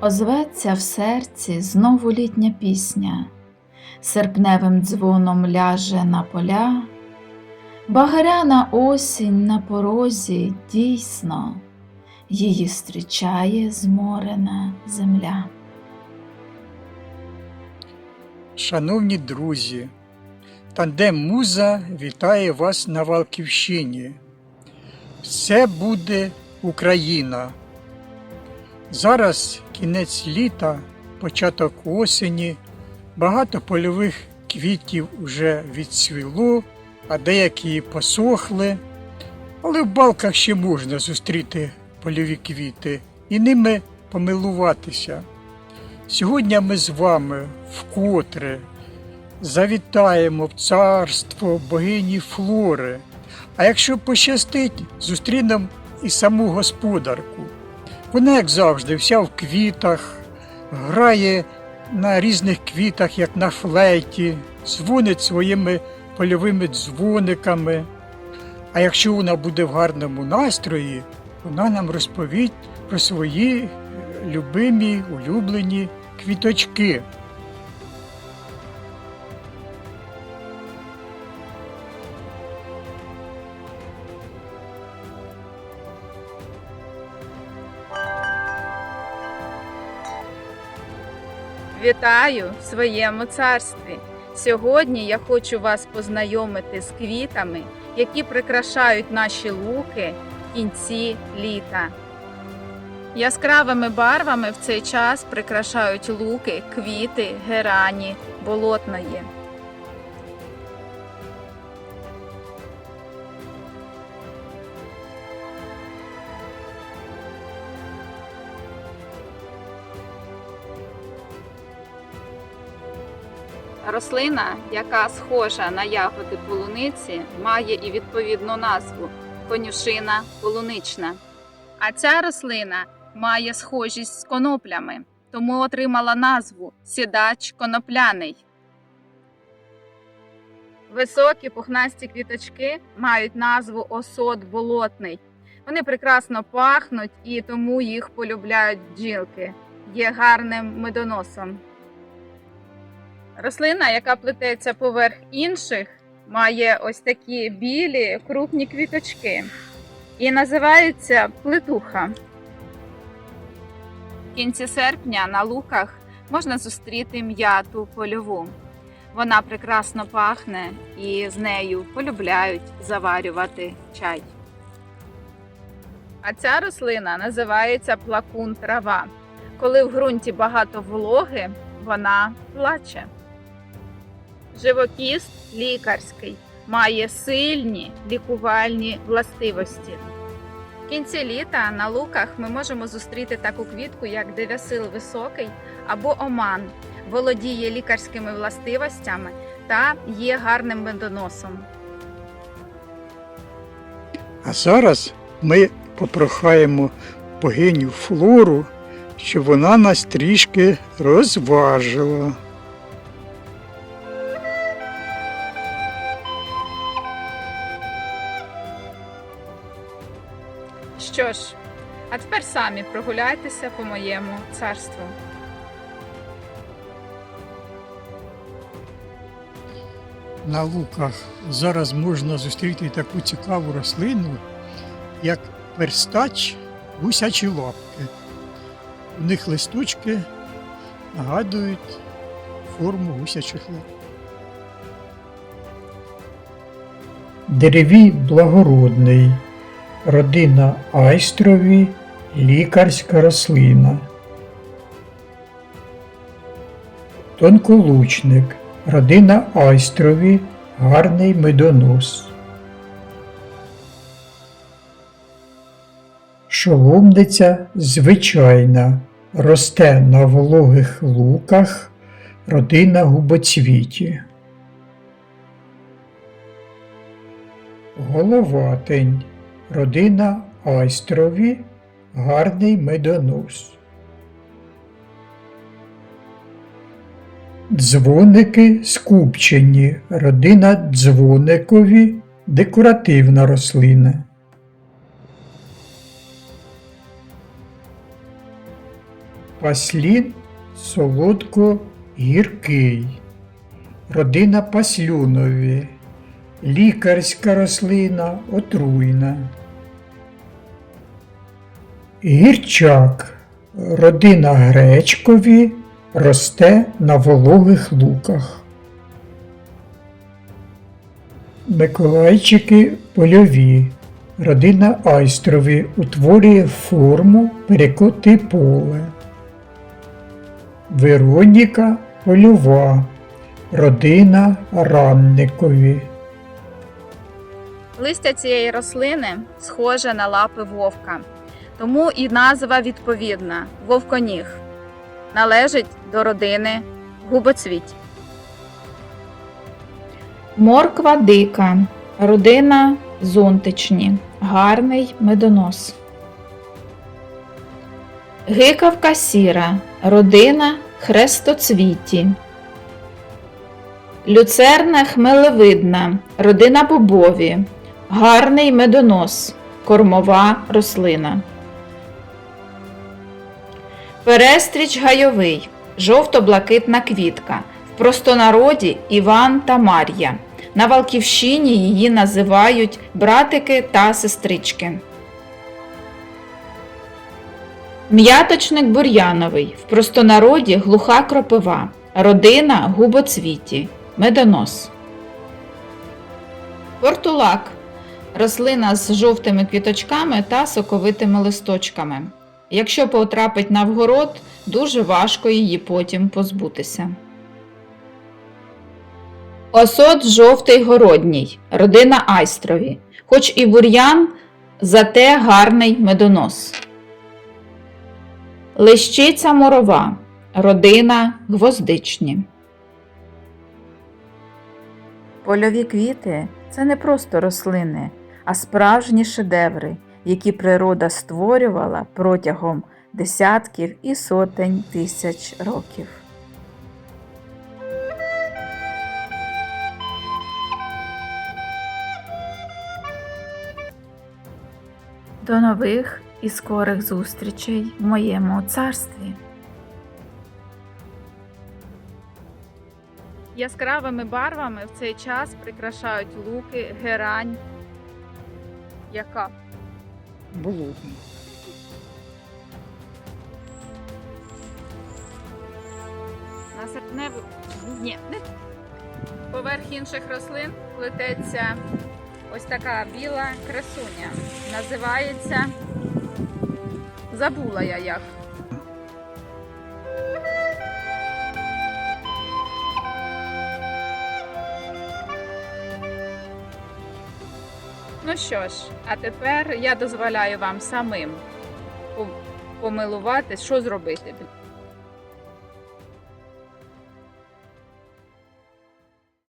Озветься в серці знову літня пісня, серпневим дзвоном ляже на поля, багряна осінь на порозі дійсно, її зустрічає зморена земля. Шановні друзі, тандем Муза вітає вас на Валківщині. Все буде Україна. Зараз кінець літа, початок осені, багато польових квітів уже відцвіло, а деякі посохли. Але в балках ще можна зустріти польові квіти і ними помилуватися. Сьогодні ми з вами вкотре завітаємо в царство богині Флори. А якщо пощастить, зустрінемо і саму господарку. Вона, як завжди, вся в квітах, грає на різних квітах, як на флейті, дзвонить своїми польовими дзвониками. А якщо вона буде в гарному настрої, вона нам розповість про свої любимі, улюблені квіточки. Вітаю в своєму царстві. Сьогодні я хочу вас познайомити з квітами, які прикрашають наші луки в кінці літа. Яскравими барвами в цей час прикрашають луки, квіти, герані, болотної. Рослина, яка схожа на ягоди полуниці, має і відповідну назву конюшина полунична. А ця рослина має схожість з коноплями, тому отримала назву сідач конопляний. Високі пухнасті квіточки мають назву осот болотний. Вони прекрасно пахнуть і тому їх полюбляють бджілки. Є гарним медоносом. Рослина, яка плететься поверх інших, має ось такі білі крупні квіточки і називається плетуха. В кінці серпня на луках можна зустріти м'яту польову. Вона прекрасно пахне і з нею полюбляють заварювати чай. А ця рослина називається плакун трава. Коли в ґрунті багато вологи, вона плаче. Живокіст лікарський має сильні лікувальні властивості. В кінці літа на луках ми можемо зустріти таку квітку, як дев'ясил високий або оман, володіє лікарськими властивостями та є гарним медоносом. А зараз ми попрохаємо богиню Флору, щоб вона нас трішки розважила. Що ж, а тепер самі прогуляйтеся по моєму царству. На луках зараз можна зустріти таку цікаву рослину, як перстач гусячі лапки. У них листочки нагадують форму гусячих лап. Деревій благородний, родина айстрові, лікарська рослина. Тонколучник, родина айстрові, гарний медонос. Шоломниця звичайна, росте на вологих луках, родина губоцвіті. Головатень, родина айстрові, гарний медонос. Дзвоники скупчені, родина дзвоникові, декоративна рослина. Паслін солодко-гіркий. Родина паслюнові. Лікарська рослина отруйна. Гірчак. Родина гречкові росте на вологих луках. Миколайчики польові. Родина айстрові утворює форму перекоти поле. Вероніка польова. Родина ранникові. Листя цієї рослини схоже на лапи вовка, тому і назва відповідна вовконіг. Належить до родини губоцвіть. Морква дика, родина зонтичні, гарний медонос. Гикавка сіра, родина хрестоцвіті. Люцерна хмелевидна, родина бобові, гарний медонос, кормова рослина. Перестріч гайовий, жовто-блакитна квітка. В простонароді Іван та Мар'я. На Валківщині її називають братики та сестрички. М'яточник бур'яновий. В простонароді глуха кропива. Родина губоцвіті. Медонос. Портулак. Рослина з жовтими квіточками та соковитими листочками. Якщо потрапить на вгород, дуже важко її потім позбутися. Осот жовтий городній, родина айстрові, хоч і бур'ян, зате гарний медонос. Лещиця морова, родина гвоздичні. Польові квіти це не просто рослини, а справжні шедеври, які природа створювала протягом десятків і сотень тисяч років. До нових і скорих зустрічей в моєму царстві. Яскравими барвами в цей час прикрашають луки, герань. Яка? Болотно. На серпневу. Ні. Поверх інших рослин плететься ось така біла красуня. Називається. Забула я як. Ну що ж, а тепер я дозволяю вам самим по- помилувати, що зробити.